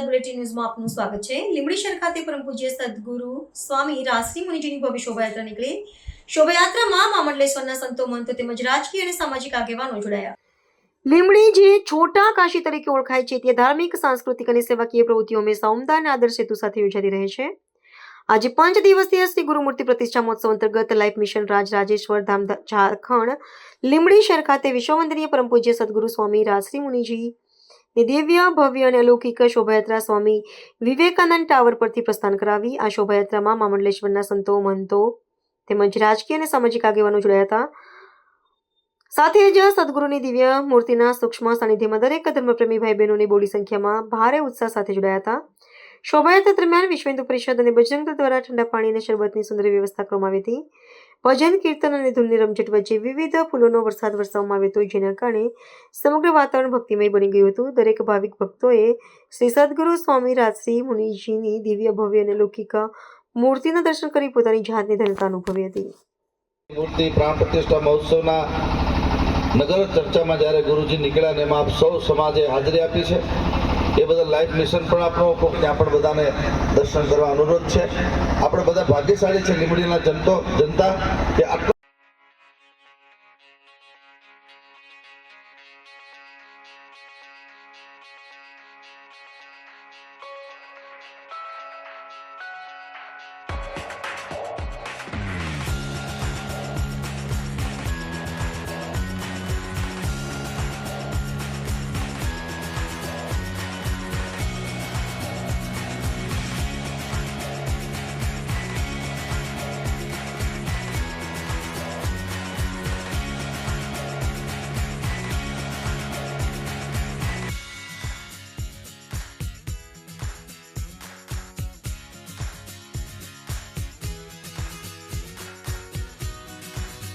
Bulletin ન્યૂઝમાં આપનું સ્વાગત છે. લીંબડીશર ખાતે પરમ પૂજ્ય સદગુરુ સ્વામી રાજશ્રી મુનિજીની ભવ્ય શોભાયાત્રા નીકળી. શોભાયાત્રામાં મામંડલેશ્વરના સંતો, મંતો તેમજ રાજકીય અને સામાજિક આગેવાનો જોડાયા. લીમડી જે છોટા કાશી તરીકે ઓળખાય છે તે ધાર્મિક, સાંસ્કૃતિક અને સેવાકીય પ્રવૃત્તિઓ હંમેશા ઉમદા અને આદર્શ હેતુ સાથે યોજાતી રહે છે. આજે પાંચ દિવસીય શ્રી ગુરુમૂર્તિ પ્રતિષ્ઠા મહોત્સવ અંતર્ગત લાઈફ મિશન રાજ રાજેશ્વર ધામ ઝારખંડ લીમડી શહેર ખાતે વિશ્વવંદનીય પરમ પૂજ્ય સદગુરુ સ્વામી રાસરી મુનિજી દિવ્ય, ભવ્ય અને અલૌકિક શોભાયાત્રા સ્વામી વિવેકાનંદ ટાવર પરથી પ્રસ્થાન કરાવી. આ શોભાયાત્રામાં મામંડલેશ્વરના સંતો, મહંતો તેમજ રાજકીય અને સામાજિક આગેવાનો જોડાયા હતા. સાથે જ સદગુરુની દિવ્ય મૂર્તિના સૂક્ષ્મ સાનિધ્યમાં દરેક ધર્મપ્રેમી ભાઈ બહેનોની બોડી સંખ્યામાં ભારે ઉત્સાહ સાથે જોડાયા હતા. શોભાયાત્રા દરમિયાન વિશ્વ હિન્દુ પરિષદ અને બજરંગ દ્વારા ઠંડા પાણી અને શરબતની સુંદર વ્યવસ્થા કરવામાં આવી હતી. ભજન, કીર્તન અને ધૂળની રમઝટ વચ્ચે વિવિધ ફૂલોનો વરસાદ વરસાવવામાં આવ્યો હતો, જેના કારણે સમગ્ર વાતાવરણ ભક્તિમય બની ગયું હતું. દરેક ભાવિક ભક્તોએ શ્રી સદગુરુ સ્વામી રાજશ્રી મુનિજીની દિવ્ય, ભવ્ય અને લૌકિક મૂર્તિના દર્શન કરી પોતાની જાતની ધન્યતા અનુભવી હતી. મૂર્તિ પ્રાણ પ્રતિષ્ઠા મહોત્સવના નગર ચર્ચામાં જ્યારે ગુરુજી નીકળ્યા ને એમાં સૌ સમાજે હાજરી આપી છે. એ બધા લાઈફ મિશન પણ આપણો ત્યાં પણ બધાને દર્શન કરવા અનુરોધ છે. આપણે બધા ભાગ્યશાળી છે, લીંબડીના જનતો, જનતા, કે આટલા